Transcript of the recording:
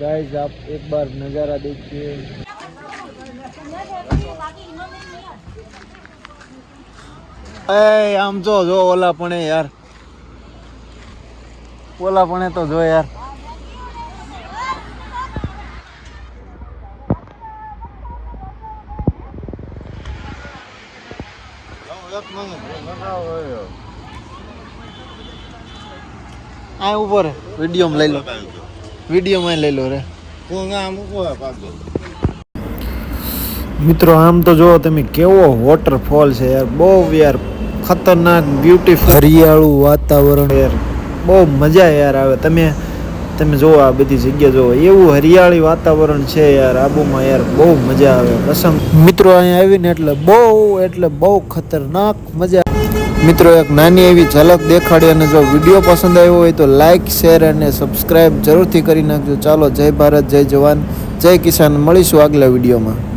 Guys आप एक बार नज़ारा देखिए એ આમ જો જો ઓલા પણ યાર ઓલા પણ તો જો યાર આ ઉપર વિડીયો લઈ લો વીડિયો માં લઈ લો રે. મિત્રો આમ તો જુઓ તમે કેવો વોટરફોલ છે યાર. બહુ યાર ખતરનાક બ્યુટીફુલ હરિયાળું વાતાવરણ. યાર બહુ મજા યાર આવે. તમે તમે જુઓ આ બધી જગ્યા જુઓ. એવું હરિયાળી વાતાવરણ છે યાર આબુમાં યાર. બહુ મજા આવે. કસમ. મિત્રો અહીંયા આવીને એટલે બહુ એટલે બહુ ખતરનાક મજા. મિત્રો, એક નાની એવી ઝલક દેખાડી અને જો વીડિયો પસંદ આવ્યો હોય તો લાઇક શેર અને સબસ્ક્રાઈબ જરૂરથી કરી નાખજો. ચાલો, જય ભારત, જય જવાન, જય કિસાન. મળીશું આગલા વિડીયોમાં.